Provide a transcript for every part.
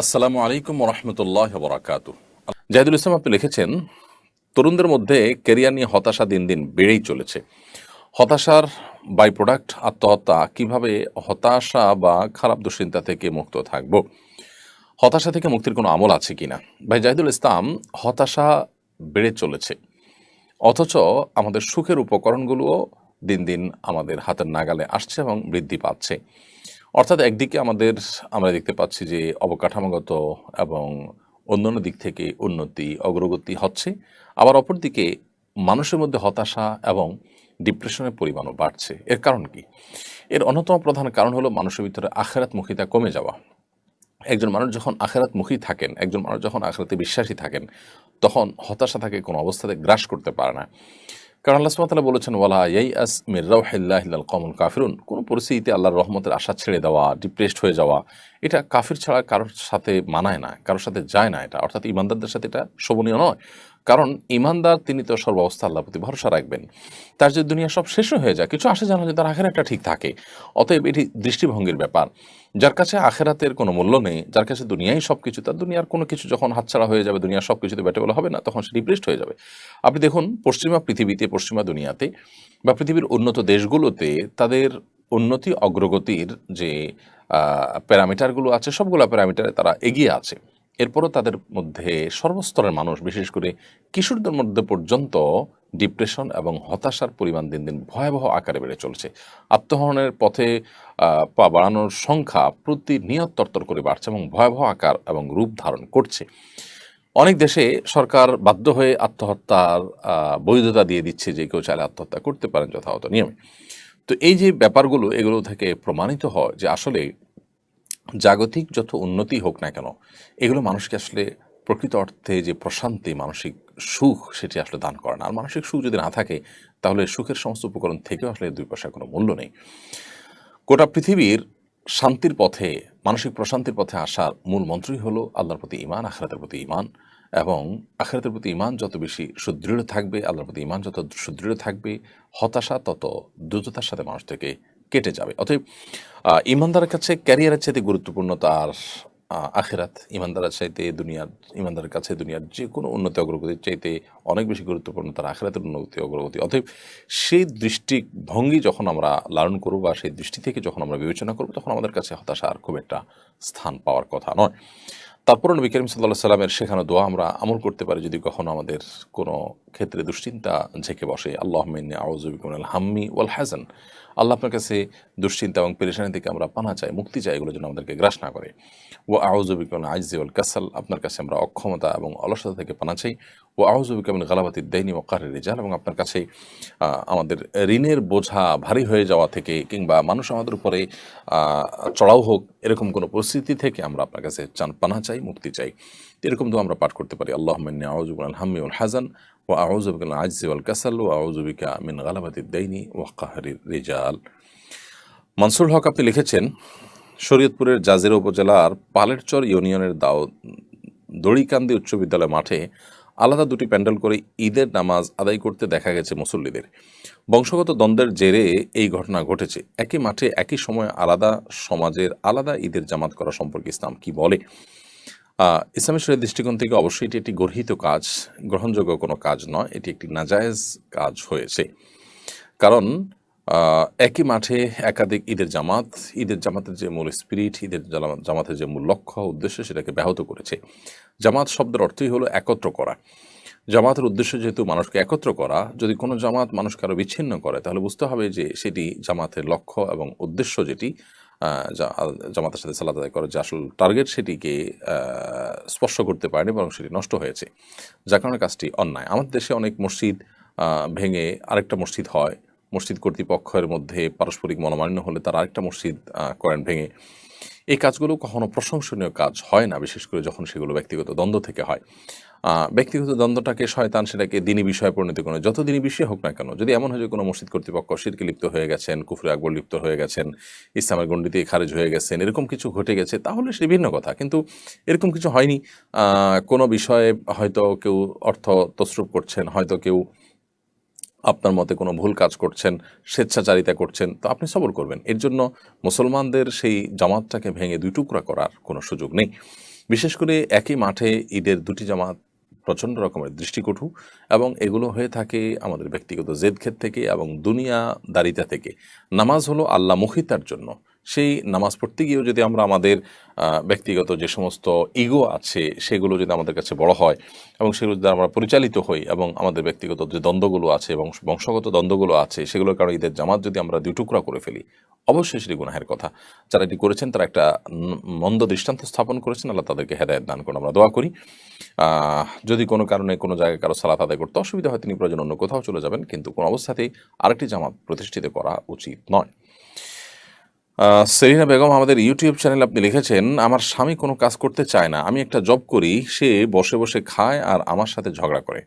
আসসালামু আলাইকুম রহমতুল্লাহ বরাকাত জাহিদুল ইসলাম, আপনি লিখেছেন, তরুণদের মধ্যে কেরিয়ার নিয়ে হতাশা দিন দিন বেড়েই চলেছে। হতাশার বাই প্রোডাক্ট আত্মহত্যা, কীভাবে হতাশা বা খারাপ দুশ্চিন্তা থেকে মুক্ত থাকব? হতাশা থেকে মুক্তির কোনো আমল আছে কিনা? ভাই জাহিদুল ইসলাম, হতাশা বেড়ে চলেছে। অথচ আমাদের সুখের উপকরণগুলোও দিন দিন আমাদের হাতের নাগালে আসছে এবং বৃদ্ধি পাচ্ছে। অর্থাৎ একদিকে আমাদের, আমরা দেখতে পাচ্ছি যে অবকাঠামোগত এবং অন্যান্য দিক থেকে উন্নতি, অগ্রগতি হচ্ছে। আবার অপরদিকে মানুষের মধ্যে হতাশা এবং ডিপ্রেশনের পরিমাণও বাড়ছে। এর কারণ কি? এর অন্যতম প্রধান কারণ হলো মানুষের ভিতরে আখেরাতমুখিতা কমে যাওয়া। একজন মানুষ যখন আখেরাতমুখী থাকেন, একজন মানুষ যখন আখেরাতে বিশ্বাসী থাকেন, তখন হতাশা তাকে কোনো অবস্থাতে গ্রাস করতে পারে না। কারণ আল্লাহ সুবহানাহু বলেছেন, ওয়ালা ইয়াই আস মির রাউহিল্লাহ ইল্লাল কওমুল কাফিরুন। কোনো পরিস্থিতিতে আল্লাহর রহমতের আশা ছেড়ে দেওয়া ডিপ্রেসড হয়ে যাওয়া, এটা কাফির ছাড়া কারোর সাথে মানায় না, কারোর সাথে যায় না এটা। অর্থাৎ ইমানদারদের সাথে এটা শোভনীয় নয়। কারণ ইমানদার তিনি তো সর্বাবস্থা আল্লাহ প্রতি ভরসা রাখবেন। তার যে দুনিয়া সব শেষ হয়ে যায়, কিছু আসে জানা যে তার আখের একটা ঠিক থাকে। অতএব এটি দৃষ্টিভঙ্গির ব্যাপার। যার কাছে আখেরাতের কোনো মূল্য নেই, যার কাছে দুনিয়াই সব কিছু তার দুনিয়ার কোনো কিছু যখন হাতছাড়া হয়ে যাবে, দুনিয়ার সব কিছুতে ব্যাটেবল হবে না, তখন সে ডিপ্রেসড হয়ে যাবে। আপনি দেখুন, পশ্চিমা পৃথিবীতে, পশ্চিমা দুনিয়াতে বা পৃথিবীর উন্নত দেশগুলোতে তাদের উন্নতি, অগ্রগতির যে প্যারামিটারগুলো আছে, সবগুলো প্যারামিটারে তারা এগিয়ে আছে। এরপরও তাদের মধ্যে সর্বস্তরের মানুষ, বিশেষ করে কিশোরদের মধ্যে পর্যন্ত ডিপ্রেশন এবং হতাশার পরিমাণ দিন দিন ভয়াবহ আকারে বেড়ে চলছে। আত্মহরণের পথে পা বাড়ানোর সংখ্যা প্রতিনিয়ত তরতর করে বাড়ছে এবং ভয়াবহ আকার এবং রূপ ধারণ করছে। অনেক দেশে সরকার বাধ্য হয়ে আত্মহত্যার বৈধতা দিয়ে দিচ্ছে যে কেউ চাইলে আত্মহত্যা করতে পারেন যথাযথ নিয়মে। তো এই যে ব্যাপারগুলো, এগুলো থেকে প্রমাণিত হয় যে আসলে জাগতিক যত উন্নতি হোক না কেন, এগুলো মানুষকে আসলে প্রকৃত অর্থে যে প্রশান্তি, মানসিক সুখ, সেটি আসলে দান করে না। আর মানসিক সুখ যদি না থাকে, তাহলে সুখের সমস্ত উপকরণ থেকেও আসলে দুই পয়সার কোনো মূল্য নেই। গোটা পৃথিবীর শান্তির পথে, মানসিক প্রশান্তির পথে আসার মূল মন্ত্রই হলো আল্লাহর প্রতি ইমান আখরাতের প্রতি ইমান এবং আখরাতের প্রতি ইমান যত বেশি সুদৃঢ় থাকবে, আল্লাহর প্রতি ইমান যত সুদৃঢ় থাকবে, হতাশা তত দ্রুততার সাথে মানুষ থেকে কেটে যাবে। অতএব ইমানদারের কাছে ক্যারিয়ারের চাইতে গুরুত্বপূর্ণ তার আখেরাত। ইমানদারের চাইতে দুনিয়ার, ইমানদারের কাছে দুনিয়ার যে কোনো উন্নতি অগ্রগতির চাইতে অনেক বেশি গুরুত্বপূর্ণ তার আখেরাতের উন্নতি অগ্রগতি। অতএব, সেই দৃষ্টিভঙ্গি যখন আমরা লালন করব বা সেই দৃষ্টি থেকে যখন আমরা বিবেচনা করব, তখন আমাদের কাছে হতাশা আর খুব একটা স্থান পাওয়ার কথা নয়। তারপর নবী করিম সাল্লাহ সাল্লামের শেখানো দোয়া আমরা আমল করতে পারি যদি কখনো আমাদের কোনো ক্ষেত্রে দুশ্চিন্তা ঝেঁকে বসে। আল্লাহ মিন্নি আউজুবিকুন আল হাম্মি ওয়াল হাসান আল্লাহ আপনার কাছে দুশ্চিন্তা এবং পেরেশানি থেকে আমরা পানা চাই, মুক্তি চাই এগুলো যেন আমাদেরকে গ্রাস না করে। ও আউজুবিকুন আইজি ওয়াল কাসাল, আপনার কাছে আমরা অক্ষমতা এবং অলসতা থেকে পানা চাই। ও আউজুবিকামিন গালাবাতির দেয়নি ও কারের রেজাল, এবং আপনার কাছে আমাদের ঋণের বোঝা ভারী হয়ে যাওয়া থেকে কিংবা মানুষ আমাদের উপরে চড়াও হোক, এরকম কোনো পরিস্থিতি থেকে আমরা আপনার কাছে চান, পানা চাই, মুক্তি চাই। এরকম তো আমরা পাঠ করতে পারি। আল্লাহ মিন্নি আউজুবুল হাম্মি উল হাজান ও আউজুবিক আইজি ওয়াল কাসাল ও আউজুবিকা মিন গালাবাতির দেয়নি ও কাহারির রেজাল। মনসুর হক আপনি লিখেছেন, শরীয়তপুরের জাজিরা উপজেলার পালেরচর ইউনিয়নের দাও, দড়িকান্দি উচ্চ বিদ্যালয় মাঠে আলাদা দুটি প্যান্ডেল করে ঈদের নামাজ আদায় করতে দেখা গেছে মুসল্লিদের। বংশগত দ্বন্দ্বের জেরে এই ঘটনা ঘটেছে। একই মাঠে একই সময় আলাদা সমাজের আলাদা ঈদের জামাত করা সম্পর্কে ইসলাম কি বলে? ইসলামী শরীর দৃষ্টিকোণ থেকে অবশ্যই এটি একটি গর্হিত কাজ, গ্রহণযোগ্য কোনো কাজ নয়, এটি একটি নাজায়েজ কাজ হয়েছে। কারণ একই মাঠে একাধিক ঈদের জামাত, ঈদের জামাতের যে মূল স্পিরিট ঈদের জামাতের যে মূল লক্ষ্য উদ্দেশ্য সেটাকে ব্যাহত করেছে। জামাত শব্দের অর্থই হলো একত্র করা। জামাতের উদ্দেশ্য যেহেতু মানুষকে একত্র করা, যদি কোনো জামাত মানুষকে আরও বিচ্ছিন্ন করে, তাহলে বুঝতে হবে যে সেটি জামাতের লক্ষ্য এবং উদ্দেশ্য যেটি জামাতের সাথে সালাদ আদায় করার যে আসল টার্গেট সেটিকে স্পর্শ করতে পারেনি বরং সেটি নষ্ট হয়েছে। যার কারণে কাজটি অন্যায়। আমাদের দেশে অনেক মসজিদ ভেঙে আরেকটা মসজিদ হয়। মসজিদ কর্তৃপক্ষের মধ্যে পারস্পরিক মনোমালিন্য হলে তারা আরেকটা মসজিদ করেন ভেঙে। এই কাজগুলো কখনো প্রশংসনীয় কাজ হয় না, বিশেষ করে যখন সেগুলো ব্যক্তিগত দ্বন্দ্ব থেকে হয়। ব্যক্তিগত দ্বন্দ্বটাকে শয়তান সেটাকে দিনী বিষয়ে পরিণত করে যত দিনী বিষয় হোক না কেন, যদি এমন হয় যে কোনো মসজিদ কর্তৃপক্ষ শিরকে লিপ্ত হয়ে গেছেন, কুফরে আকবর লিপ্ত হয়ে গেছেন, ইসলামের গণ্ডিতে খারেজ হয়ে গেছেন, এরকম কিছু ঘটে গেছে, তাহলে সে ভিন্ন কথা। কিন্তু এরকম কিছু হয়নি। কোনো বিষয়ে হয়তো কেউ অর্থ তসরুপ করছেন, হয়তো কেউ আপনার মতে কোনো ভুল কাজ করছেন, স্বেচ্ছাচারিতা করছেন, তো আপনি সবর করবেন। এর জন্য মুসলমানদের সেই জামাতটাকে ভেঙে দুই টুকরা করার কোনো সুযোগ নেই। বিশেষ করে একই মাঠে ঈদের দুটি জামাত প্রচণ্ড রকমের দৃষ্টিকটু এবং এগুলো হয়ে থাকে আমাদের ব্যক্তিগত জেদ ক্ষেত থেকে এবং দুনিয়া দারিতা থেকে। নামাজ হলো আল্লামুখিতার জন্য। সেই নামাজ পড়তে গিয়েও যদি আমরা আমাদের ব্যক্তিগত যে সমস্ত ইগো আছে, সেগুলো যদি আমাদের কাছে বড় হয় এবং সেগুলো যদি আমরা পরিচালিত হই এবং আমাদের ব্যক্তিগত যে দ্বন্দ্বগুলো আছে এবং বংশগত দ্বন্দ্বগুলো আছে, সেগুলোর কারণে ঈদের জামাত যদি আমরা দুই টুকরা করে ফেলি, অবশ্যই সেটি গুনাহের কথা। যারা এটি করেছেন, তারা একটা মন্দ দৃষ্টান্ত স্থাপন করেছেন। আল্লাহ তাদেরকে হেদায়ত দান করুন, আমরা দোয়া করি। যদি কোনো কারণে কোনো জায়গায় কারও সালাত আদায় করতে অসুবিধা হয়, তিনি প্রয়োজন অন্য কোথাও চলে যাবেন, কিন্তু কোনো অবস্থাতেই আরেকটি জামাত প্রতিষ্ঠিত করা উচিত নয়। সেলিনা বেগম, আমাদের ইউটিউব চ্যানেলে আপনি লিখেছেন, আমার স্বামী কোনো কাজ করতে চায় না। আমি একটা জব করি, সে বসে বসে খায় আর আমার সাথে ঝগড়া করে।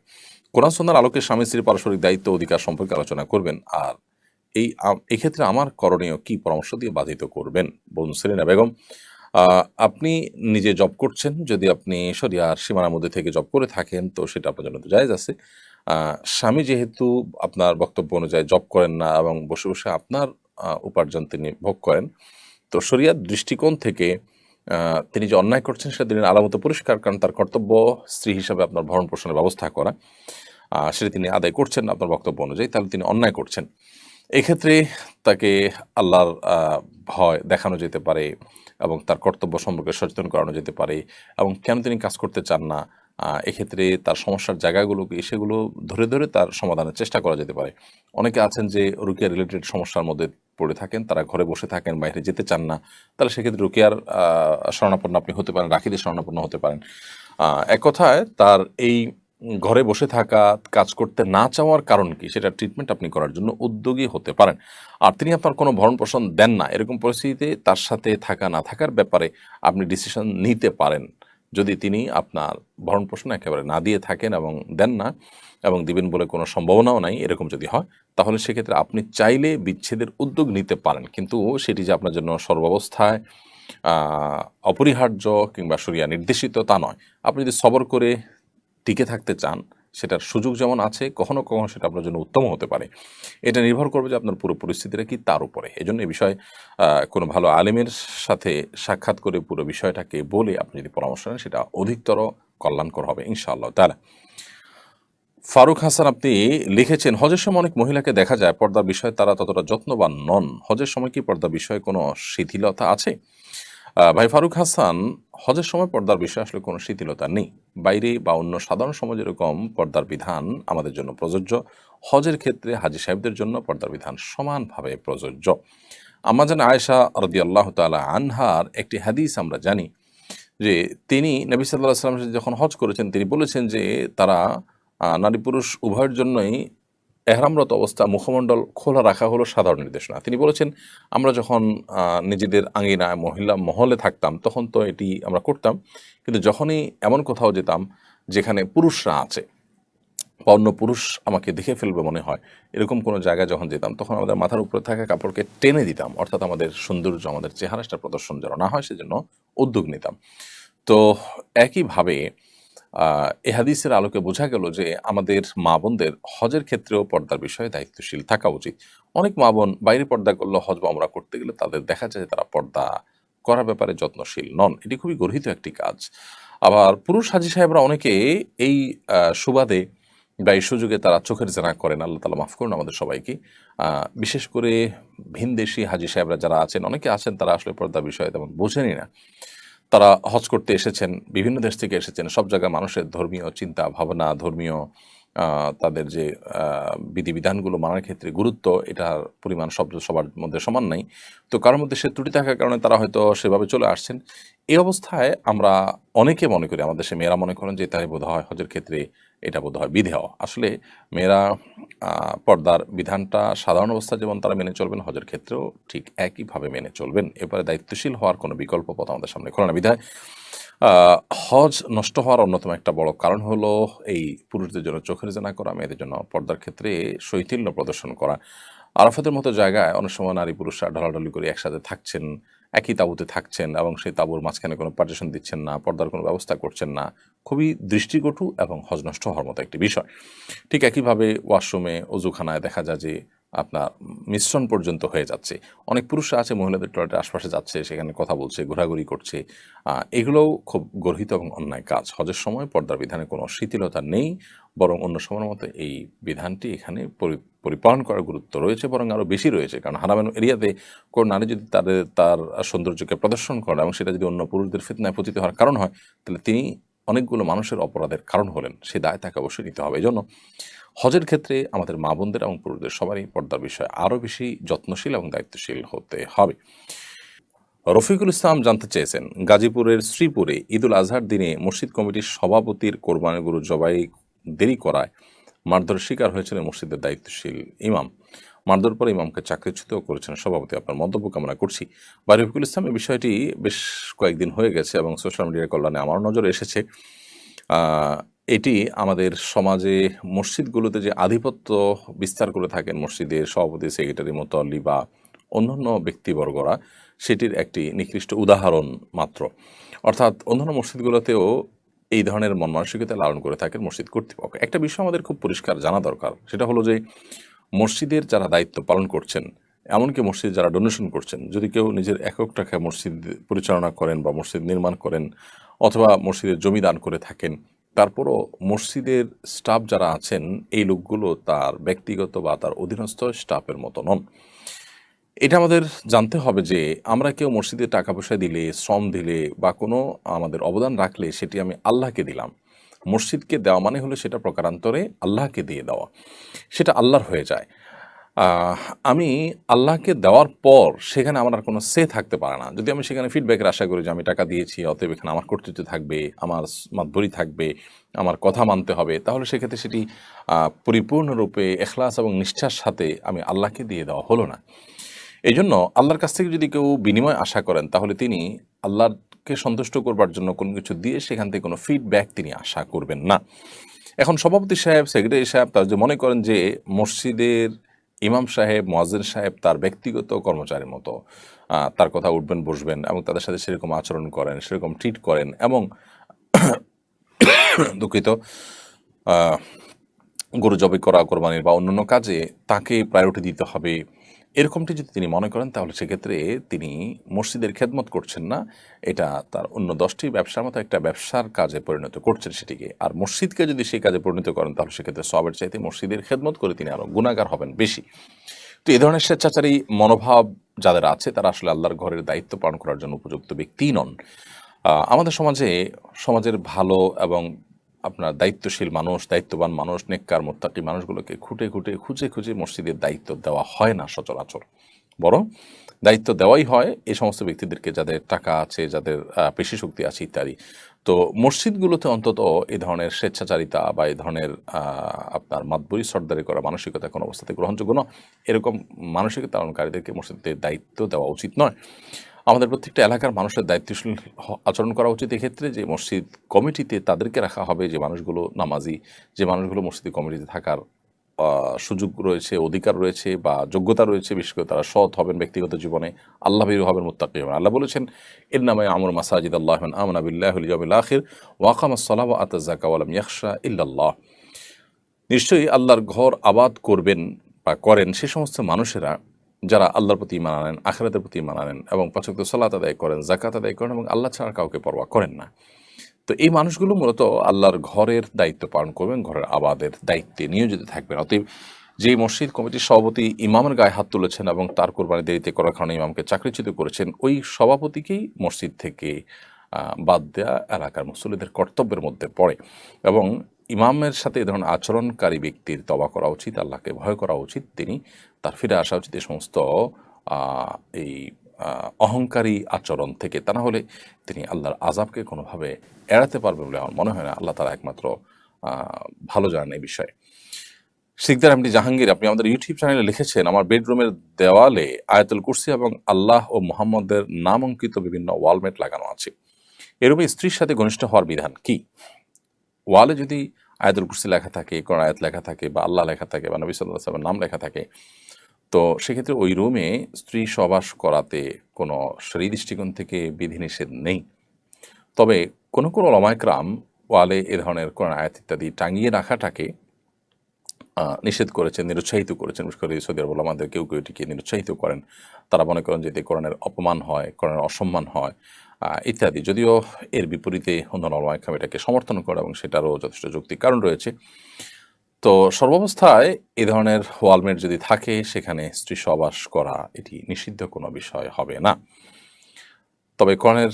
কোরআন সন্ন্যার আলোকে স্বামী স্ত্রীর পারস্পরিক দায়িত্ব অধিকার সম্পর্কে আলোচনা করবেন। আর এই এক্ষেত্রে আমার করণীয় কি? পরামর্শ দিয়ে বাধিত করবেন। বোন সেলিনা বেগম আপনি নিজে জব করছেন, যদি আপনি শরিয়ার সীমানার মধ্যে থেকে জব করে থাকেন, তো সেটা আপনার জন্য তো জায়েজ আছে। স্বামী যেহেতু আপনার বক্তব্য অনুযায়ী জব করেন না এবং বসে বসে আপনার উপার্জন তিনি ভোগ করেন। তো শরিয়ার দৃষ্টিকোণ থেকে তিনি যে অন্যায় করছেন সেটা তিনি আলামত পরিষ্কার কারণ তার কর্তব্য স্ত্রী হিসাবে আপনার ভরণ পোষণের ব্যবস্থা করা। সেটা তিনি আদায় করছেন আপনার বক্তব্য অনুযায়ী, তাহলে তিনি অন্যায় করছেন। এক্ষেত্রে তাকে আল্লাহর ভয় দেখানো যেতে পারে এবং তার কর্তব্য সম্পর্কে সচেতন করানো যেতে পারে এবং কেন তিনি কাজ করতে চান না এক্ষেত্রে তার সমস্যার জায়গাগুলোকে, সেগুলো ধরে ধরে তার সমাধানের চেষ্টা করা যেতে পারে। অনেকে আছেন যে রুকিয়া রিলেটেড সমস্যার মধ্যে পড়ে থাকেন, তারা ঘরে বসে থাকেন, বাইরে যেতে চান না। তাহলে সেক্ষেত্রে রুকিয়ার শরণাপন্ন আপনি হতে পারেন রাখিদের শরণাপন্ন হতে পারেন। এক কথায় তার এই ঘরে বসে থাকা, কাজ করতে না চাওয়ার কারণ কি? সেটা ট্রিটমেন্ট আপনি করার জন্য উদ্যোগী হতে পারেন। আর তিনি আপনার কোনো ভরণ পোষণ দেন না। এরকম পরিস্থিতিতে তার সাথে থাকা, না থাকার ব্যাপারে আপনি ডিসিশন নিতে পারেন। যদি তিনি আপনার ভরণ পোষণ একেবারে না দিয়ে থাকেন এবং দেন না এবং দিবেন বলে কোনো সম্ভাবনাও নাই, এরকম যদি হয়, তাহলে সেক্ষেত্রে আপনি চাইলে বিচ্ছেদের উদ্যোগ নিতে পারেন। কিন্তু সেটি যে আপনার জন্য সর্বাবস্থায় অপরিহার্য কিংবা সরিয়া নির্দেশিত তা নয়। আপনি যদি সবর করে টিকে থাকতে চান সেটার সুযোগ যেমন আছে, কখনো কখনো সেটা আপনার জন্য উত্তম হতে পারে। এটা নির্ভর করবে যে আপনার পুরো পরিস্থিতিটা কি তার উপরে। এই জন্য এই বিষয়ে কোনো ভালো আলেমের সাথে সাক্ষাৎ করে পুরো বিষয়টাকে বলে আপনি যদি পরামর্শ নেন, সেটা অধিকতর কল্যাণকর হবে ইনশাআল্লাহ তাহলে ফারুক হাসান, আপনি লিখেছেন, হজের সময় অনেক মহিলাকে দেখা যায়, পর্দার বিষয়ে তারা ততটা যত্নবান নন। হজের সময় কি পর্দার বিষয়ে কোনো শিথিলতা আছে? ভাই ফারুক হাসান, হজের সময় পর্দার বিষয়ে আসলে কোনো শিথিলতা নেই। বাইরে বা অন্য সাধারণ সমাজ যেরকম পর্দার বিধান আমাদের জন্য প্রযোজ্য। হজের ক্ষেত্রে হাজি সাহেবদের জন্য পর্দার বিধান সমানভাবে প্রযোজ্য। আমাজান আয়েশা রদি আল্লাহ তালা আনহার একটি হাদিস আমরা জানি যে তিনি নবী সাল্লাহ সাল্লাম যখন হজ করেছেন, তিনি বলেছেন যে তারা নারী পুরুষ উভয়ের জন্যই এহরামরত অবস্থা মুখমণ্ডল খোলা রাখা হলো সাধারণ নির্দেশনা তিনি বলেছেন, আমরা যখন নিজেদের আঙ্গিনায় মহিলা মহলে থাকতাম, তখন তো এটি আমরা করতাম। কিন্তু যখনই এমন কোথাও যেতাম, যেখানে পুরুষরা আছে অন্য পুরুষ আমাকে দেখে ফেলবে মনে হয়, এরকম কোনো জায়গায় যখন যেতাম, তখন আমাদের মাথার উপরে থাকা কাপড়কে টেনে দিতাম। অর্থাৎ আমাদের সৌন্দর্য, আমাদের চেহারাটা প্রদর্শন যেন না হয়, সেজন্য উদ্যোগ নিতাম। তো একইভাবে এ হাদিসের আলোকে বোঝা গেল যে আমাদের মা বোনদের হজের ক্ষেত্রেও পর্দার বিষয়ে দায়িত্বশীল থাকা উচিত। অনেক মা বোন বাইরে পর্দা করলে হজ বা আমরা করতে গেলে তাদের দেখা যায় তারা পর্দা করার ব্যাপারে যত্নশীল নন। এটি খুবই গর্হিত একটি কাজ। আবার পুরুষ হাজি সাহেবরা অনেকে এই সুবাদে বা এই সুযোগে তারা চোখের জেনা করেন, আল্লাহ তালা মাফ করুন আমাদের সবাইকে। বিশেষ করে ভিনদেশি হাজি সাহেবরা যারা আছেন, অনেকে আছেন তারা আসলে পর্দার বিষয়ে তেমন বোঝেনই না। তারা হজ করতে এসেছেন, বিভিন্ন দেশ থেকে এসেছেন, সব জায়গায় মানুষের ধর্মীয় চিন্তা, ভাবনা, ধর্মীয় তাদের যে বিধিবিধানগুলো মানার ক্ষেত্রে গুরুত্ব, এটার পরিমাণ সব, সবার মধ্যে সমান নাই। তো কারোর মধ্যে সে ত্রুটি থাকার কারণে তারা হয়তো সেভাবে চলে আসছেন। এই অবস্থায় আমরা অনেকে মনে করি, আমাদের দেশে মেয়েরা মনে করেন যে, তাই বোধ হয় হজের ক্ষেত্রে এটা বোধ হয় বিধেয়। আসলে মেয়েরা পর্দার বিধানটা সাধারণ অবস্থা যেমন তারা মেনে চলবেন, হজের ক্ষেত্রেও ঠিক একইভাবে মেনে চলবেন। এবারে দায়িত্বশীল হওয়ার কোনো বিকল্প পথ আমাদের সামনে খোলা না বিধায় হজ নষ্ট হওয়ার অন্যতম একটা বড় কারণ হলো এই পুরুষদের জন্য চোখের জানা করা, মেয়েদের জন্য পর্দার ক্ষেত্রে শৈথিল্য প্রদর্শন করা। আরাফাতের মতো জায়গায় অনেক সময় নারী পুরুষরা ঢলাঢলি করে একসাথে থাকছেন। একই তাঁবুতে থাকছেন এবং সেই তাঁবুর মাঝখানে কোনো পার্টিশন দিচ্ছেন না, পর্দার কোনো ব্যবস্থা করছেন না, খুবই দৃষ্টিকটু এবং হজ নষ্ট হওয়ার মতো একটি বিষয়। ঠিক একইভাবে ওয়াশরুমে অজুখানায় দেখা যায় যে আপনার মিশ্রণ পর্যন্ত হয়ে যাচ্ছে। অনেক পুরুষরা আছে, মহিলাদের টয়লেটের আশপাশে যাচ্ছে, সেখানে কথা বলছে, ঘোরাঘুরি করছে। এগুলোও খুব গর্হিত এবং অন্যায় কাজ। হজের সময় পর্দার বিধানে কোনো শিথিলতা নেই, বরং অন্য সময়ের মতো এই বিধানটি এখানে পরিপালন করার গুরুত্ব রয়েছে, বরং আরও বেশি রয়েছে। কারণ হারামেন এরিয়াতে কোনো নারী যদি তাদের, তার সৌন্দর্যকে প্রদর্শন করে এবং সেটা যদি অন্য পুরুষদের ফিতনায় পতিত হওয়ার কারণ হয়, তাহলে তিনি অনেকগুলো মানুষের অপরাধের কারণ হলেন। সে দায় তাকে অবশ্যই নিতে হবে। এই জন্য হজের ক্ষেত্রে আমাদের মা বোনদের এবং পুরুষদের সবারই পর্দার বিষয়ে আরও বেশি যত্নশীল এবং দায়িত্বশীল হতে হবে। রফিকুল ইসলাম জানতে চেয়েছেন, গাজীপুরের শ্রীপুরে ঈদুল আজহার দিনে মসজিদ কমিটির সভাপতির কোরবানির গরু জবাই দেরি করায়। মারধর শিকার হয়েছিলেন মসজিদের দায়িত্বশীল ইমাম। মারধর পরে ইমামকে চাকরিচ্যুত করেছেন সভাপতি। আপনার মন্তব্য কামনা করছি। বা ইসলাম এই বিষয়টি বেশ কয়েকদিন হয়ে গেছে এবং সোশ্যাল মিডিয়ার কল্যাণে আমার নজরে এসেছে। এটি আমাদের সমাজে মসজিদগুলোতে যে আধিপত্য বিস্তার করে থাকেন মসজিদের সভাপতি, সেক্রেটারি, মোতল্লি বা অন্যান্য ব্যক্তিবর্গরা, সেটির একটি নিকৃষ্ট উদাহরণ মাত্র। অর্থাৎ অন্যান্য মসজিদগুলোতেও এই ধরনের মন মানসিকতা লালন করে থাকেন মসজিদ কর্তৃপক্ষ। একটা বিষয় আমাদের খুব পরিষ্কার জানা দরকার, সেটা হলো যে মসজিদের যারা দায়িত্ব পালন করছেন, এমনকি মসজিদ যারা ডোনেশন করছেন, যদি কেউ নিজের একক টাকায় মসজিদ পরিচালনা করেন বা মসজিদ নির্মাণ করেন অথবা মসজিদের জমি দান করে থাকেন, তারপরও মসজিদের স্টাফ যারা আছেন, এই লোকগুলো তার ব্যক্তিগত বা তার অধীনস্থ স্টাফের মতো নন। এটা আমাদের জানতে হবে যে আমরা কেউ মসজিদে টাকা পয়সা দিলে, শ্রম দিলে বা কোনো আমাদের অবদান রাখলে সেটি আমি আল্লাহকে দিলাম। মসজিদকে দেওয়া মানে হলো সেটা প্রকারান্তরে আল্লাহকে দিয়ে দেওয়া। সেটা আল্লাহর হয়ে যায়। আমি আল্লাহকে দেওয়ার পর সেখানে আমার আর কোনো সে থাকতে পারে না। যদি আমি সেখানে ফিডব্যাকের আশা করি যে আমি টাকা দিয়েছি, অতএব এখানে আমার কর্তৃত্ব থাকবে, আমার মাতবরি থাকবে, আমার কথা মানতে হবে, তাহলে সেক্ষেত্রে সেটি পরিপূর্ণরূপে এখলাস এবং নিষ্ঠার সাথে আমি আল্লাহকে দিয়ে দেওয়া হলো না। এই জন্য আল্লাহর কাছ থেকে যদি কেউ বিনিময় আশা করেন, তাহলে তিনি আল্লাহকে সন্তুষ্ট করবার জন্য কোনো কিছু দিয়ে সেখান থেকে কোনো ফিডব্যাক তিনি আশা করবেন না। এখন সভাপতি সাহেব সেক্রেটারি সাহেব, তার যে মনে করেন যে মসজিদের ইমাম সাহেব, মোয়াজ্জেন সাহেব তার ব্যক্তিগত কর্মচারীর মতো তার কথা উঠবেন, বসবেন এবং তাদের সাথে সেরকম আচরণ করেন, সেরকম ট্রিট করেন এবং দুঃখিত গরু জবাই করা কোরবানির বা অন্যান্য কাজে তাকে প্রায়োরিটি দিতে হবে এরকমটি যদি তিনি মনে করেন, তাহলে সেক্ষেত্রে তিনি মসজিদের খেদমত করছেন না। এটা তার অন্য দশটি ব্যবসার মতো একটা ব্যবসার কাজে পরিণত করছেন সেটিকে। আর মসজিদকে যদি সেই কাজে পরিণত করেন, তাহলে সেক্ষেত্রে সবের চাইতে মসজিদের খেদমত করে তিনি আরও গুণাগার হবেন বেশি। তো এই ধরনের স্বেচ্ছাচারী মনোভাব যাদের আছে, তারা আসলে আল্লাহর ঘরের দায়িত্ব পালন করার জন্য উপযুক্ত ব্যক্তি নন। আমাদের সমাজে, সমাজের ভালো এবং আপনার দায়িত্বশীল মানুষ, দায়িত্ববান মানুষ, নেককার, মোত্তাকি মানুষগুলোকে খুঁটে খুঁটে, খুঁজে খুঁজে মসজিদের দায়িত্ব দেওয়া হয় না সচরাচর। বরং দায়িত্ব দেওয়াই হয় এই সমস্ত ব্যক্তিদেরকে যাদের টাকা আছে, যাদের পেশি শক্তি আছে ইত্যাদি। তো মসজিদগুলোতে অন্তত এ ধরনের স্বেচ্ছাচারিতা বা এই ধরনের আপনার মাতবরি সর্দারি করা মানসিকতা কোনো অবস্থাতে গ্রহণযোগ্য নয়। এরকম মানসিকতা পালনকারীদেরকে মসজিদের দায়িত্ব দেওয়া উচিত নয়। আমাদের প্রত্যেকটা এলাকার মানুষের দায়িত্বশীল আচরণ করা উচিত। এক্ষেত্রে যে মসজিদ কমিটিতে তাদেরকে রাখা হবে, যে মানুষগুলো নামাজি, যে মানুষগুলো মসজিদ কমিটিতে থাকার সুযোগ রয়েছে, অধিকার রয়েছে বা যোগ্যতা রয়েছে, বিশেষ করে তারা সৎ হবেন ব্যক্তিগত জীবনে আল্লাহ বিরু হবেন মুত্তাকি হবেন আল্লাহ বলেছেন, এর নামে আমর মাসাজিদ আল্লাহ আমন আবিল্লাহ আখির ওয়াকাম সালাম আতাজাকা ওয়ালাম ইয়াকশা ইল্লাল্লাহ। নিশ্চয়ই আল্লাহর ঘর আবাদ করবেন বা করেন, সে সমস্ত মানুষেরা যারা আল্লাহর প্রতি ইমান আনেন, আখরাতের প্রতি ইমান আনেন এবং পাচক সালাত আদায় করেন জাকাত আদায় করেন এবং আল্লাহ ছাড়া কাউকে পরোয়া করেন না। তো এই মানুষগুলো মূলত আল্লাহর ঘরের দায়িত্ব পালন করবেন, ঘরের আবাদের দায়িত্বে নিয়োজিত থাকবেন। অতএব যে মসজিদ কমিটির সভাপতি ইমামের গায়ে হাত তুলেছেন এবং তার কোরবানি দেরিতে করার কারণে ইমামকে চাকরিচ্যুত করেছেন, ওই সভাপতিকেই মসজিদ থেকে বাদ দেওয়া এলাকার মুসল্লিদের কর্তব্যের মধ্যে পড়ে এবং ইমামের সাথে এ ধরনের আচরণকারী ব্যক্তির তবা করা উচিত, আল্লাহকে ভয় করা উচিত। তিনি তার ফিরে আসা উচিত। এই সমস্ত এই অহংকারী আচরণ থেকে তা না হলে তিনি আল্লাহর আজাবকে কোনোভাবে এড়াতে পারবে বলে আমার মনে হয় না। আল্লাহ তারা একমাত্র ভালো জানেন এই বিষয়ে। শিকদার এমডি জাহাঙ্গীর, আপনি আমাদের ইউটিউব চ্যানেলে লিখেছেন, আমার বেডরুমের দেওয়ালে আয়াতুল কুরসি এবং আল্লাহ ও মোহাম্মদের নাম অঙ্কিত বিভিন্ন ওয়ালমেট লাগানো আছে। এরূপে স্ত্রীর সাথে ঘনিষ্ঠ হওয়ার বিধান কি? ওয়ালে যদি আয়াতুল কুরসি লেখা থাকে কোন আয়াত লেখা থাকে বা আল্লাহ লেখা থাকে বা নবী সাল্লাহ সাল্লামের নাম লেখা থাকে। তো সেক্ষেত্রে ওই রুমে স্ত্রী সবাস করাতে কোনো সেই দৃষ্টিকোণ থেকে বিধিনিষেধ নেই। তবে কোনো কোনো লমায়করাম ওয়ালে এ ধরনের কোন আয়াত ইত্যাদি টাঙিয়ে রাখাটাকে নিষেধ করেছেন, নিরুৎসাহিত করেছেন। বিশেষ করে সৌদি আরব আমাদের কেউ কেউ এটিকে নিরুৎসাহিত করেন। তারা মনে করেন যে এতে কোরআনের অপমান হয়, কোরআনের অসম্মান হয় ইত্যাদি। যদিও এর বিপরীতে অন্যান্য অলমাইকাম এটাকে সমর্থন করে এবং সেটারও যথেষ্ট যৌক্তিক কারণ রয়েছে। তো সর্বাবস্থায় এ ধরনের ওয়ালমেট যদি থাকে, সেখানে স্ত্রী সবাস করা এটি নিষিদ্ধ কোনো বিষয় হবে না। তবে কোরআনের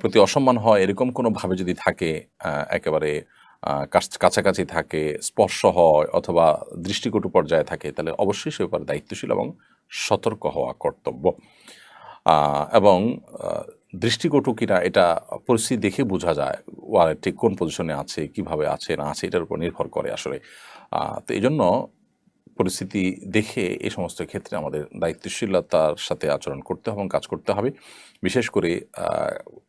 প্রতি অসম্মান হয় এরকম কোনোভাবে যদি থাকে একেবারে কাছাকাছি থাকে, স্পর্শ হয় অথবা দৃষ্টিকটু পর্যায়ে থাকে, তাহলে অবশ্যই সে ব্যাপারে দায়িত্বশীল এবং সতর্ক হওয়া কর্তব্য। এবং দৃষ্টিকটু কিনা এটা পরিস্থিতি দেখে বোঝা যায় ওয়ালেট ঠিক কোন পজিশনে আছে, কীভাবে আছে, না আছে, এটার উপর নির্ভর করে আসলে। তো এই জন্য পরিস্থিতি দেখে এ সমস্ত ক্ষেত্রে আমাদের দায়িত্বশীলতার সাথে আচরণ করতে হবে এবং কাজ করতে হবে। বিশেষ করে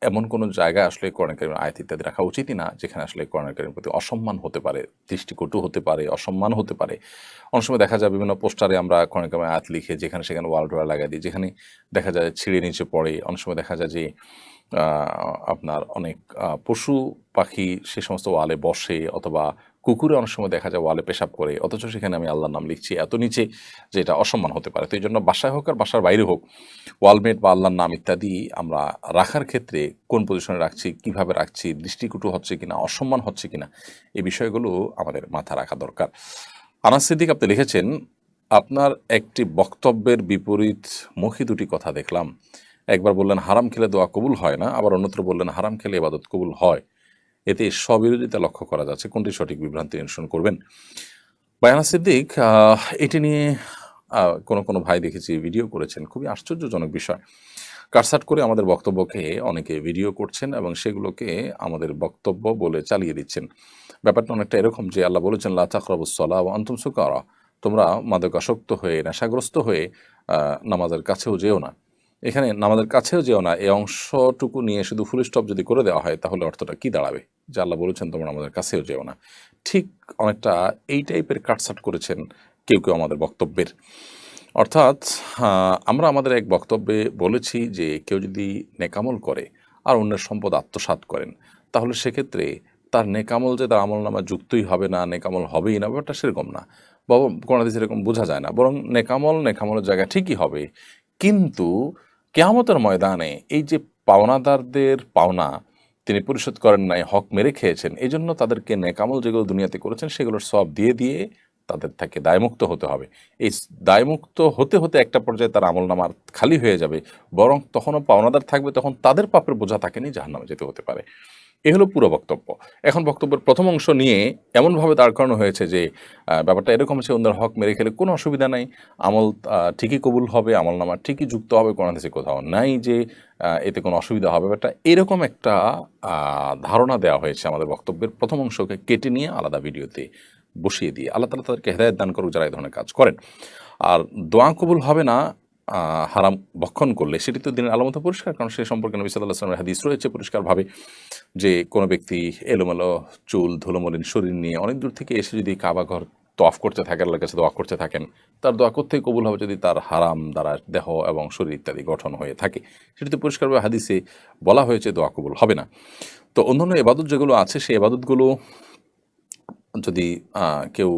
এমন কোনো জায়গায় আসলে করণকারীর আয়াত ইত্যাদি রাখা উচিতই না, যেখানে আসলে করণকারীর প্রতি অসম্মান হতে পারে, দৃষ্টিকটু হতে পারে, অসম্মান হতে পারে। অনেক সময় দেখা যায় বিভিন্ন পোস্টারে আমরা করণকারীর আয়াত লিখে, যেখানে সেখানে ওয়াল ডোয়ার লাগাই দিই, যেখানে দেখা যায় ছিঁড়ে নিচে পড়ে। অনেক সময় দেখা যায় যে আপনার অনেক পশু পাখি সে সমস্ত ওয়ালে বসে অথবা কুকুরে অনেক সময় দেখা যায় ওয়ালে পেশাব করে, অথচ সেখানে আমি আল্লাহর নাম লিখছি এত নিচে যে এটা অসম্মান হতে পারে। তো এই জন্য বাসায় হোক আর বাসার বাইরে হোক, ওয়ালমেট বা আল্লাহর নাম ইত্যাদি আমরা রাখার ক্ষেত্রে কোন পজিশনে রাখছি, কীভাবে রাখছি, দৃষ্টিকুটু হচ্ছে কিনা, অসম্মান হচ্ছে কিনা এই বিষয়গুলো আমাদের মাথা রাখা দরকার। আনাস সিদ্দিক আপনি লিখেছেন, আপনার একটি বক্তব্যের বিপরীত মুখী দুটি কথা দেখলাম। একবার বললেন, হারাম খেলে দোয়া কবুল হয় না। আবার অন্যত্র বললেন, হারাম খেলে এবাদত কবুল হয়। এতে স্ববিরোধিতা লক্ষ্য করা যাচ্ছে। কোনটি সঠিক বিভ্রান্তি নিরসন করবেন? বায়ানা সিদ্দিক এটি নিয়ে কোনো কোনো ভাই দেখেছি, ভিডিও করেছেন। খুবই আশ্চর্যজনক বিষয়। কাটসাট করে আমাদের বক্তব্যকে অনেকে ভিডিও করছেন এবং সেগুলোকে আমাদের বক্তব্য বলে চালিয়ে দিচ্ছেন। ব্যাপারটা অনেকটা এরকম যে আল্লাহ বলেছেন, লা তাকরাবুসসালাহ ওয়া আনতুম সুকারা। তোমরা মাদকাসক্ত হয়ে, নেশাগ্রস্ত হয়ে নামাজের কাছেও যেও না। এখানে নামাজের কাছেও যেও না, এই অংশটুকু নিয়ে শুধু ফুল স্টপ যদি করে দেওয়া হয়, তাহলে অর্থটা কি দাঁড়াবে? যে আল্লাহ বলেছেন তোমরা আমাদের কাছেও যেও না। ঠিক অনেকটা এই টাইপের কাটসাট করেছেন কেউ কেউ আমাদের বক্তব্যের। অর্থাৎ আমরা আমাদের এক বক্তব্যে বলেছি যে কেউ যদি নেকামল করে আর অন্যের সম্পদ আত্মসাৎ করেন, তাহলে সেক্ষেত্রে তার নেকামল যে তার আমল নামা যুক্তই হবে না, নেকামল হবেই না, ব্যাপারটা সেরকম না। বা কোনো দিন সেরকম বোঝা যায় না। বরং নেকামল নেকামলের জায়গা ঠিকই হবে। কিন্তু কেয়ামতের ময়দানে এই যে পাওনাদারদের পাওনা, তিনি পরিশোধ করেন নাই, হক মেরে খেয়েছেন, এই জন্য তাদেরকে নেকামল যেগুলো দুনিয়াতে করেছেন, সেগুলোর সব দিয়ে দিয়ে তাদের থেকে দায়মুক্ত হতে হবে। এই দায়মুক্ত হতে হতে একটা পর্যায়ে তার আমল নামার খালি হয়ে যাবে, বরং তখনও পাওনাদার থাকবে, তখন তাদের পাপের বোঝা থাকেনি নিয়ে জাহান্নামে যেতে হতে পারে। এ হলো পুরো বক্তব্য। এখন বক্তব্যের প্রথম অংশ নিয়ে এমনভাবে দাঁড় করানো হয়েছে যে ব্যাপারটা এরকম আছে অন্যের হক মেরে খেলে কোনো অসুবিধা নাই। আমল ঠিকই কবুল হবে, আমল নামা ঠিকই যুক্ত হবে, কোনো দেশে কোথাও নাই যে এতে কোনো অসুবিধা হবে। ব্যাপারটা এরকম একটা ধারণা দেওয়া হয়েছে আমাদের বক্তব্যের প্রথম অংশকে কেটে নিয়ে আলাদা ভিডিওতে বসিয়ে দিয়ে। আল্লাহ তালা তাদেরকে হেদায়ত দান করুক যারা এই ধরনের কাজ করেন। আর দোয়া কবুল হবে না হারাম ভক্ষণ করলে সেটি তো দিনের আলামত পরিষ্কার, কারণ সে সম্পর্কে নবী সাল্লাহ আসলামের হাদিস রয়েছে পরিষ্কারভাবে যে কোনো ব্যক্তি এলোমেলো চুল, ধুলোমলিন, শরীর নিয়ে অনেক দূর থেকে এসে যদি কাবা ঘর তোয়াফ করতে থাকে, আল্লাহর কাছে দোয়া করতে থাকেন, তার দোয়া করতেই কবুল হবে যদি তার হারাম দ্বারা দেহ এবং শরীর ইত্যাদি গঠন হয়ে থাকে। সেটি তো পরিষ্কারভাবে হাদিসে বলা হয়েছে, দোয়া কবুল হবে না। তো অন্যান্য এবাদত যেগুলো আছে, সেই এবাদতগুলো যদি কেউ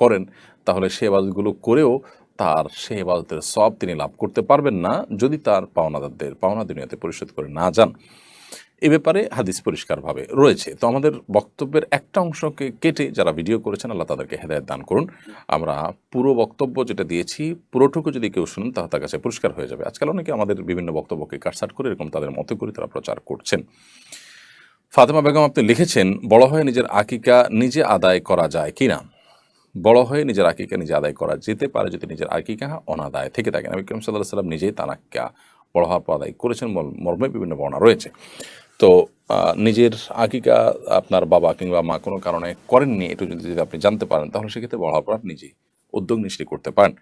করেন, তাহলে সে এবাদতগুলো করেও তার সে এবাদতের সব তিনি লাভ করতে পারবেন না যদি তার পাওনাদারদের, পাওনা দুনিয়াতে পরিশোধ করে না যান। এ ব্যাপারে হাদিস পরিষ্কারভাবে রয়েছে। তো আমাদের বক্তব্যের একটা অংশকে কেটে যারা ভিডিও করেছেন, আল্লাহ তাদেরকে হেদায়ত দান করুন। আমরা পুরো বক্তব্য যেটা দিয়েছি, পুরোটুকু যদি কেউ শুনেন তাহলে তার কাছে পরিষ্কার হয়ে যাবে। আজকাল অনেকে আমাদের বিভিন্ন বক্তব্যকে কাটসাট করে এরকম তাদের মতো করে তারা প্রচার করছেন। ফাতেমা বেগম আপনি লিখেছেন বড় হয়ে নিজের আকিকা নিজে আদায় করা যায় কিনা? বড় হয়ে নিজের আকিকা নিজে আদায় করা যেতে পারে যদি নিজের আকিকা অনাদায় থেকে থাকে। নবী করিম সাল্লাহ সাল্লাম নিজেই তার আকিকা বড় হওয়ার পর আদায় করেছেন, মর্মে বিভিন্ন বর্ণনা রয়েছে। তো নিজের আকিকা আপনার বাবা কিংবা মা কোনো কারণে করেননি একটু যদি যদি আপনি জানতে পারেন, তাহলে সেক্ষেত্রে বড় হওয়ার পর আপনি নিজেই উদ্যোগ নিশ্চিত করতে পারেন।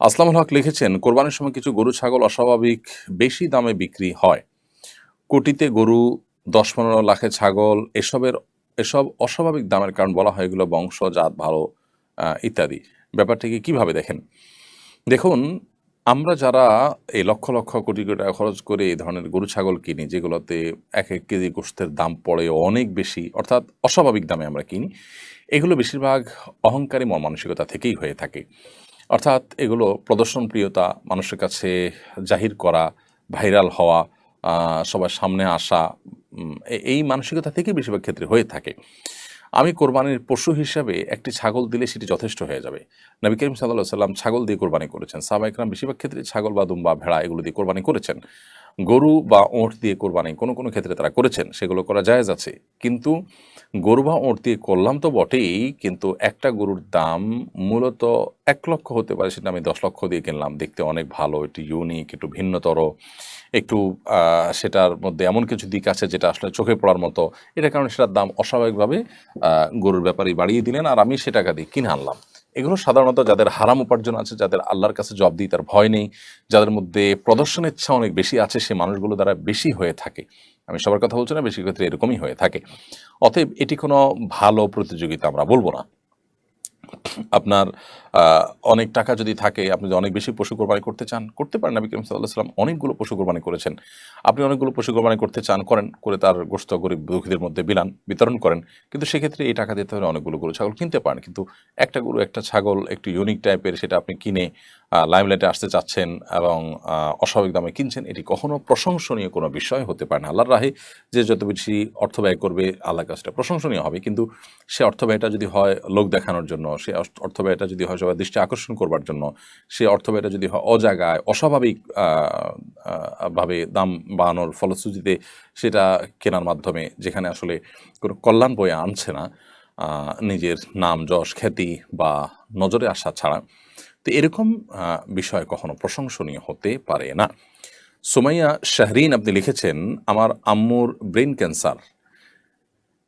আসলামুল হক লিখেছেন, কোরবানির সময় কিছু গরু, ছাগল অস্বাভাবিক বেশি দামে বিক্রি হয়। কোটিতে গরু দশ পনেরো লাখে ছাগল, এসবের এসব অস্বাভাবিক দামের কারণ বলা হয় এগুলো বংশ, জাত, ভালো ইত্যাদি। ব্যাপারটিকে কীভাবে দেখেন? দেখুন, আমরা যারা এই লক্ষ লক্ষ কোটি কোটি টাকা খরচ করে এই ধরনের গরু, ছাগল কিনি, যেগুলোতে এক এক কেজি গোষ্ঠের দাম পড়ে অনেক বেশি, অর্থাৎ অস্বাভাবিক দামে আমরা কিনি, এগুলো বেশিরভাগ অহংকারী মন মানসিকতা থেকেই হয়ে থাকে। অর্থাৎ এগুলো প্রদর্শন প্রিয়তা মানুষের কাছে জাহির করা, ভাইরাল হওয়া সবার সামনে আসা এই মানসিকতা থেকে বেশিরভাগ ক্ষেত্রে হয়ে থাকে। আমি কোরবানির পশু হিসাবে একটি ছাগল দিলে সেটি যথেষ্ট হয়ে যাবে। নবী করিম সাল্লাহ সাল্লাম ছাগল দিয়ে কোরবানি করেছেন। সাহবাইকরাম বেশিরভাগ ক্ষেত্রে ছাগল বা দুম্বা, ভেড়া এগুলো দিয়ে কোরবানি করেছেন। গরু বা ওঁট দিয়ে কোরবানি কোনো কোনো ক্ষেত্রে তারা করেছেন, সেগুলো করা যায় আছে। কিন্তু গরু বা ওঁট দিয়ে করলাম তো বটেই, কিন্তু একটা গরুর দাম মূলত এক লক্ষ হতে পারে, সেটা আমি দশ লক্ষ দিয়ে কিনলাম। দেখতে অনেক ভালো একটু ইউনিক একটু ভিন্নতর। একটু সেটার মধ্যে এমন কিছু দিক আছে যেটা আসলে চোখে পড়ার মতো। এটা কারণে সেটার দাম অস্বাভাবিকভাবে গরুর ব্যাপারই বাড়িয়ে দিলেন আর আমি সে টাকা দিয়ে কিনে আনলাম। এগুলো সাধারণত যাদের হারাম উপার্জন আছে, যাদের আল্লাহর কাছে জব দিই, তার ভয় নেই। যাদের মধ্যে প্রদর্শনের ইচ্ছা অনেক বেশি আছে, সে মানুষগুলো দ্বারা বেশি হয়ে থাকে। আমি সবার কথা বলছি না, বেশি ক্ষেত্রে এরকমই হয়ে থাকে। অতএব এটি কোনো ভালো প্রতিযোগিতা আমরা বলব না। আপনার অনেক টাকা যদি থাকে, আপনি যদি অনেক বেশি পশু কোরবানি করতে চান, করতে পারেন নবী করিম সাল্লাহ সাল্লাম অনেকগুলো পশু কোরবানি করেছেন। আপনি অনেকগুলো পশু কোরবানি করতে চান, করেন, করে তার গোস্ত গরিব দুঃখীদের মধ্যে বিলান, বিতরণ করেন। কিন্তু সেক্ষেত্রে এই টাকা দিতে হলে অনেকগুলো গরু, ছাগল কিনতে পারেন। কিন্তু একটা গরু, একটা ছাগল, একটু ইউনিক টাইপের সেটা আপনি কিনে লাইমলাইটে আসতে চাচ্ছেন এবং অস্বাভাবিক দামে কিনছেন, এটি কখনো প্রশংসনীয় কোনো বিষয় হতে পারে না। আল্লাহর রাহে যে যত বেশি অর্থ ব্যয় করবে, আল্লাহর কাছে প্রশংসনীয় হবে। কিন্তু সে অর্থ ব্যয়টা যদি হয় লোক দেখানোর জন্য, সে অর্থ ব্যয়টা যদি হয় সবার দৃষ্টি আকর্ষণ করবার জন্য সে অর্থ ব্যয়টা যদি অজাগায় অস্বাভাবিক ভাবে দাম বাড়ানোর ফলশ্রুতিতে সেটা কেনার মাধ্যমে যেখানে আসলে কোনো কল্যাণ বয়ে আনছে না নিজের নাম, যশ, খ্যাতি বা নজরে আসা ছাড়া, তো এরকম বিষয় কখনো প্রশংসনীয় হতে পারে না। সোমাইয়া শাহরিন আপনি লিখেছেন, আমার আম্মুর ব্রেন ক্যান্সার।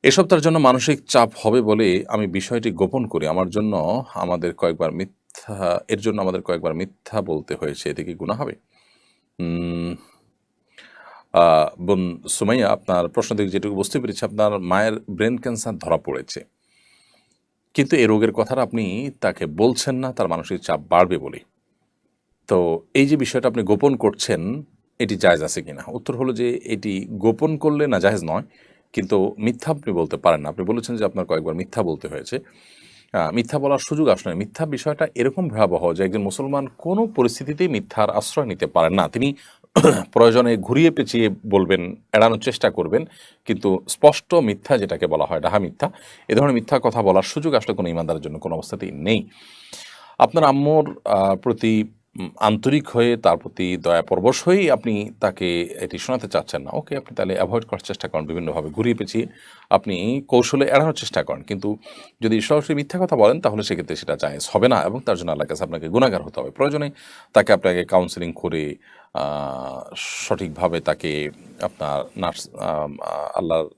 এসব তার জন্য মানসিক চাপ হবে বলে আমি বিষয়টি গোপন করি। আমার জন্য আমাদের কয়েকবার মিথ্যা, এর জন্য আমাদের কয়েকবার মিথ্যা বলতে হয়েছে। এতে কি গুণা হবে? বোন সুমাইয়া, আপনার প্রশ্ন থেকে যেটুকু বুঝতে পেরেছি, আপনার মায়ের ব্রেন ক্যান্সার ধরা পড়েছে। কিন্তু এই রোগের কথাটা আপনি তাকে বলছেন না, তার মানসিক চাপ বাড়বে বলে। তো এই যে বিষয়টা আপনি গোপন করছেন, এটি জায়জ আছে কিনা? উত্তর হলো যে এটি গোপন করলে না জায়েজ নয়। কিন্তু মিথ্যা আপনি বলতে পারেন না। আপনি বলেছেন যে আপনার কয়েকবার মিথ্যা বলতে হয়েছে। মিথ্যা বলার সুযোগ আসলে মিথ্যা বিষয়টা এরকম ভয়াবহ যে একজন মুসলমান কোনো পরিস্থিতিতেই মিথ্যার আশ্রয় নিতে পারেন না। তিনি প্রয়োজনে ঘুরিয়ে পেঁচিয়ে বলবেন, এড়ানোর চেষ্টা করবেন, কিন্তু স্পষ্ট মিথ্যা যেটাকে বলা হয়, ডাহা মিথ্যা, এ ধরনের মিথ্যা কথা বলার সুযোগ আসলে কোনো ইমানদারের জন্য কোনো অবস্থাতেই নেই। আপনার আম্মুর প্রতি আন্তরিক হয়ে তার প্রতি দয়া পরবশ হয়েই আপনি তাকে এটি শোনাতে চাচ্ছেন না। ওকে আপনি তাহলে অ্যাভয়েড করার চেষ্টা করেন, বিভিন্নভাবে ঘুরিয়ে পেঁচিয়ে আপনি কৌশলে এড়ানোর চেষ্টা করেন। কিন্তু যদি সরাসরি মিথ্যা কথা বলেন, তাহলে সেক্ষেত্রে সেটা জায়েজ হবে না এবং তার জন্য আল্লাহ কাছে আপনাকে গুণাগার হতে হবে। প্রয়োজনে তাকে আপনাকে কাউন্সেলিং করে সঠিকভাবে তাকে আপনার নার্স আল্লাহর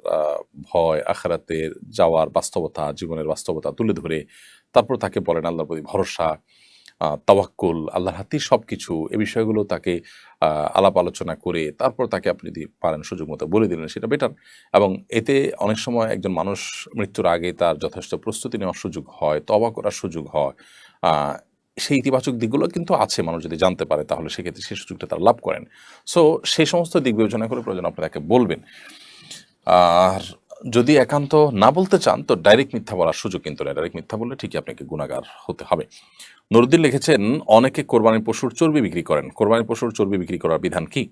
ভয়, আখারাতের যাওয়ার বাস্তবতা, জীবনের বাস্তবতা তুলে ধরে, তারপর তাকে বলেন, আল্লাহর প্রতি ভরসা তাওয়াক্কুল, আল্লাহর হাতেই সব কিছু এ বিষয়গুলো তাকে আলাপ আলোচনা করে তারপর তাকে আপনি যদি পারেন সুযোগ মতো বলে দিলেন, সেটা বেটার এবং এতে অনেক সময় একজন মানুষ মৃত্যুর আগে তার যথেষ্ট প্রস্তুতি নেওয়ার সুযোগ হয় তবা করার সুযোগ হয় সেই ইতিবাচক দিকগুলো কিন্তু আছে, মানুষ যদি জানতে পারে তাহলে সেক্ষেত্রে সেই সুযোগটা তারা লাভ করেন। সো সেই সমস্ত দিক বিবেচনা করে প্রয়োজন আপনি তাকে বলবেন। আর যদি একান্ত না বলতে চান, তো ডাইরেক্ট মিথ্যা বলার সুযোগ কিন্তু নেই। ডাইরেক্ট মিথ্যা বললে ঠিকই আপনাকে গুণাগার হতে হবে। নুরুদ্দিন লিখেছেন, অনেকে কোরবানির পশুর চর্বি বিক্রি করেন। কোরবানির পশুর চর্বি বিক্রি করার বিধান কি?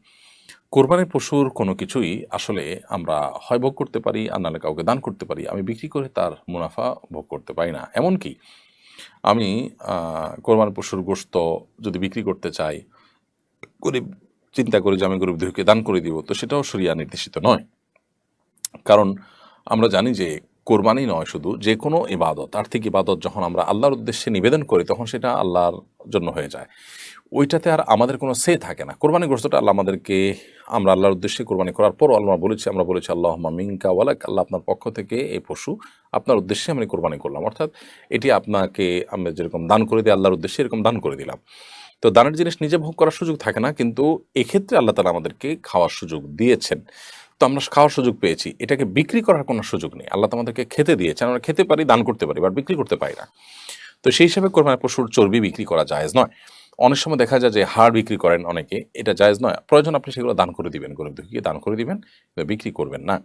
কোরবানির পশুর কোনো কিছুই আসলে আমরা হয় ভোগ করতে পারি, আর নাহলে কাউকে দান করতে পারি। আমি বিক্রি করে তার মুনাফা ভোগ করতে পারি না। এমনকি আমি কোরবানির পশুর গোশত যদি বিক্রি করতে চাই, গরিব, চিন্তা করি যে আমি গরিব দান করে দিব, তো সেটাও সরিয়া নির্দেশিত নয়। কারণ আমরা জানি যে কোরবানি নয় শুধু, যে কোনো ইবাদত, আর্থিক ইবাদত যখন আমরা আল্লাহর উদ্দেশ্যে নিবেদন করি, তখন সেটা আল্লাহর জন্য হয়ে যায়। ওইটাতে আর আমাদের কোনো সে থাকে না। কোরবানি গ্রস্তটা আল্লাহ আমাদেরকে, আমরা আল্লাহর উদ্দেশ্যে কোরবানি করার পর আল্লাহ বলেছি, আমরা বলেছি আল্লাহ মিঙ্কা ওয়ালাক আল্লাহ আপনার পক্ষ থেকে এই পশু আপনার উদ্দেশ্যে আমি কোরবানি করলাম। অর্থাৎ এটি আপনাকে, আমরা যেরকম দান করে দিই আল্লাহর উদ্দেশ্যে এরকম দান করে দিলাম। তো দানের জিনিস নিজে ভোগ করার সুযোগ থাকে না, কিন্তু এক্ষেত্রে আল্লাহ তালা আমাদেরকে খাওয়ার সুযোগ দিয়েছেন। আমরা খাওয়ার সুযোগ পেয়েছি। এটাকে বিক্রি করার কোনো সুযোগ নেই। আল্লাহ তো আমাদেরকে খেতে দিয়েছেন। আমরা খেতে পারি, দান করতে পারি, বা বিক্রি করতে পারি না। তো সেই হিসাবে কোরবানি পশুর চর্বি বিক্রি করা জায়েজ নয়। অনেক সময় দেখা যায় যে হাড় বিক্রি করেন অনেকে। এটা জায়েজ নয়। প্রয়োজন আপনি সেগুলো দান করে দিবেন। গরিব দুঃখীকে দান করে দিবেন। বিক্রি করবেন না।